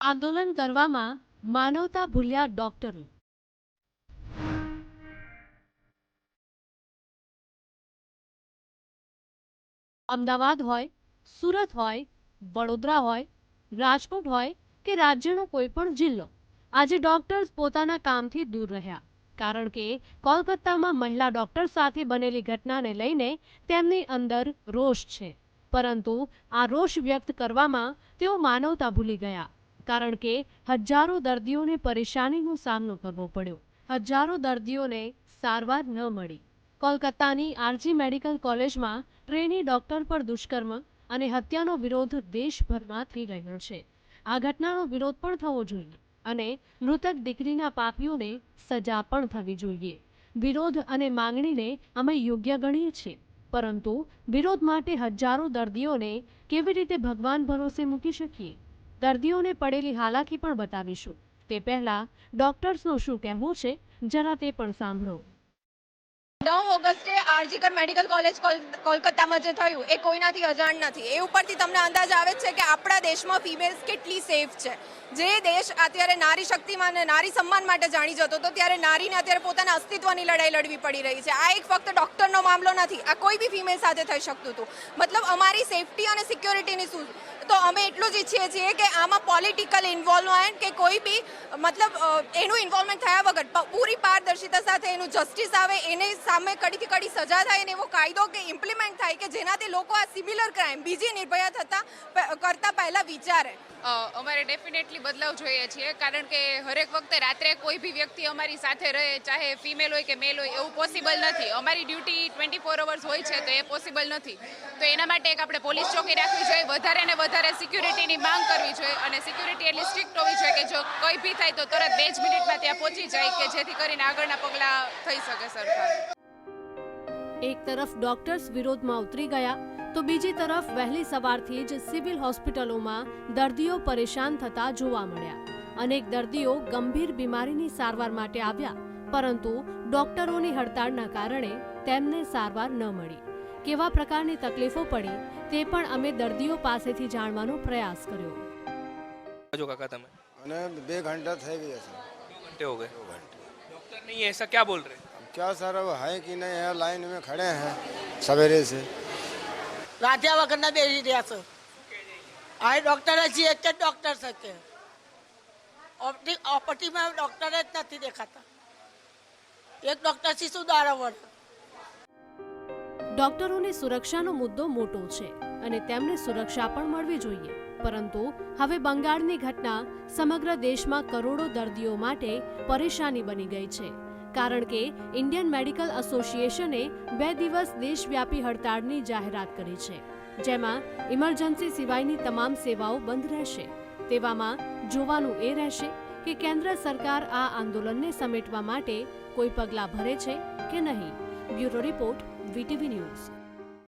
આંદોલન કરવામાં માનવતા ભૂલ્યા ડોક્ટરો. અમદાવાદ હોય, સુરત હોય, વડોદરા હોય, રાજકોટ હોય કે રાજ્યનો કોઈ પણ જિલ્લો, આજે ડોક્ટર્સ પોતાના કામથી દૂર રહ્યા. કારણ કે કોલકાતામાં મહિલા ડોક્ટર સાથે બનેલી ઘટનાને લઈને તેમની અંદર રોષ છે. પરંતુ આ રોષ વ્યક્ત કરવામાં તેઓ માનવતા ભૂલી ગયા. કારણ કે હજારો દર્દીઓને પરેશાનીનો સામનો કરવો પડ્યો. હજારો દર્દીઓને સારવાર ન મળી. કોલકાતાની આરજી મેડિકલ કોલેજમાં ટ્રેની ડોક્ટર પર દુષ્કર્મ અને હત્યાનો વિરોધ દેશભરમાં થઈ રહ્યો છે. આ ઘટનાનો વિરોધ પણ થવો જોઈએ અને મૃતક દીકરીના પાપીઓને સજા પણ થવી જોઈએ. વિરોધ અને માંગણીને અમે યોગ્ય ગણીએ છીએ. પરંતુ વિરોધ માટે હજારો દર્દીઓને કેવી રીતે ભગવાન ભરોસે મૂકી શકીએ? દર્દીઓને પડેલી હાલાકી પણ બતાવીશું. તે પહેલા ડોક્ટર્સનું શું કહેવું છે, જરા તે પણ સાંભળો. નવ ઓગસ્ટે આરજીકર મેડિકલ કોલેજ કોલ- કોલકાતામાં જે થયું, એ કોઈનાથી અજાણ નથી. એ ઉપરથી તમને અંદાજ આવે છે કે આપણા દેશમાં ફિમેલ્સ કેટલી સેફ છે. જે દેશ અત્યારે નારી શક્તિમાં અને નારી સન્માન માટે જાણી જતો હતો, ત્યારે નારીને અત્યારે પોતાના અસ્તિત્વની લડાઈ લડવી પડી રહી છે. આ એક ફક્ત ડોક્ટરનો મામલો નથી, આ કોઈ બી ફિમેલ સાથે થઈ શકતું હતું. મતલબ અમારી સેફટી અને સિક્યોરિટીની શું તો અમે એટલું જ ઈચ્છીએ છીએ કે આમાં પોલિટિકલ ઇન્વોલ્વમેન્ટ કે કોઈ બી, મતલબ એનું ઇન્વોલ્વમેન્ટ થયા વગર પૂરી પારદર્શિતા સાથે એનું જસ્ટિસ આવે, એને સામે કડીથી કડી સજા થાય અને એવો કાયદો કે ઇમ્પ્લિમેન્ટ થાય કે જેનાથી લોકો આ સિમિલર ક્રાઇમ બીજી નિર્ભયા થતા કરતાં પહેલા વિચારે. અમારે ડેફિનેટલી બદલાવ જોઈએ છીએ, કારણ કે હરેક વખતે રાત્રે કોઈ બી વ્યક્તિ અમારી સાથે રહે, ચાહે ફિમેલ હોય કે મેલ હોય, એવું પોસિબલ નથી. અમારી ડ્યુટી ટ્વેન્ટી ફોર અવર્સ હોય છે, તો એ પોસિબલ નથી. તો એના માટે એક આપણે પોલીસ ચોકી રાખવી જોઈએ, વધારે ને વધારે સિક્યુરિટીની માંગ કરવી જોઈએ અને સિક્યુરિટી એટલી સ્ટ્રિક્ટ હોવી જોઈએ કે જો કંઈ બી થાય તો તરત બે જ મિનિટમાં ત્યાં પહોંચી જાય કે જેથી કરીને આગળના પગલાં થઈ શકે સરકાર. એક તરફ ડોક્ટર્સ વિરોધમાં ઉતરી ગયા, તો બીજી તરફ વહેલી સવારથી જ સિવિલ હોસ્પિટલોમાં દર્દીઓ પરેશાન થતા જોવા મળ્યા. અનેક દર્દીઓ ગંભીર બીમારીની સારવાર માટે આવ્યા, પરંતુ ડોક્ટરોની હડતાળના કારણે તેમને સારવાર ન મળી. કેવા પ્રકારની તકલીફો પડી તે પણ અમે દર્દીઓ પાસેથી જાણવાનો પ્રયાસ કર્યો जो काका था मैं मैंने બે घंटा થઈ ગયા છે दो घंटे हो गए डॉक्टर नहीं है ऐसा क्या बोल रहे हैं अब क्या सर अब है कि नहीं है लाइन में खड़े हैं सवेरे से રાધ્યા વગરના બેસી રહ્યા છે આ ડોક્ટર જ એક જ ડોક્ટર છે ઓપટી ઓપટીમાં ડોક્ટર જ નથી દેખાતા એક ડોક્ટરથી શું દારા વળે ડોક્ટરોની સુરક્ષાનો મુદ્દો મોટો છે અને તેમને સુરક્ષા પણ મળવી જોઈએ. પરંતુ હવે બંગાળની ઘટના સમગ્ર દેશમાં કરોડો દર્દીઓ માટે પરેશાની બની ગઈ છે. કારણ કે ઇન્ડિયન મેડિકલ એસોસિએશને બે દિવસ દેશવ્યાપી હડતાળની જાહેરાત કરી છે, જેમાં ઇમરજન્સી સિવાયની તમામ સેવાઓ બંધ રહેશે. તેવામાં જોવાનું એ રહેશે કે કેન્દ્ર સરકાર આ આંદોલનને સમેટવા માટે કોઈ પગલાં ભરે છે કે નહીં. Bureau report VTV News.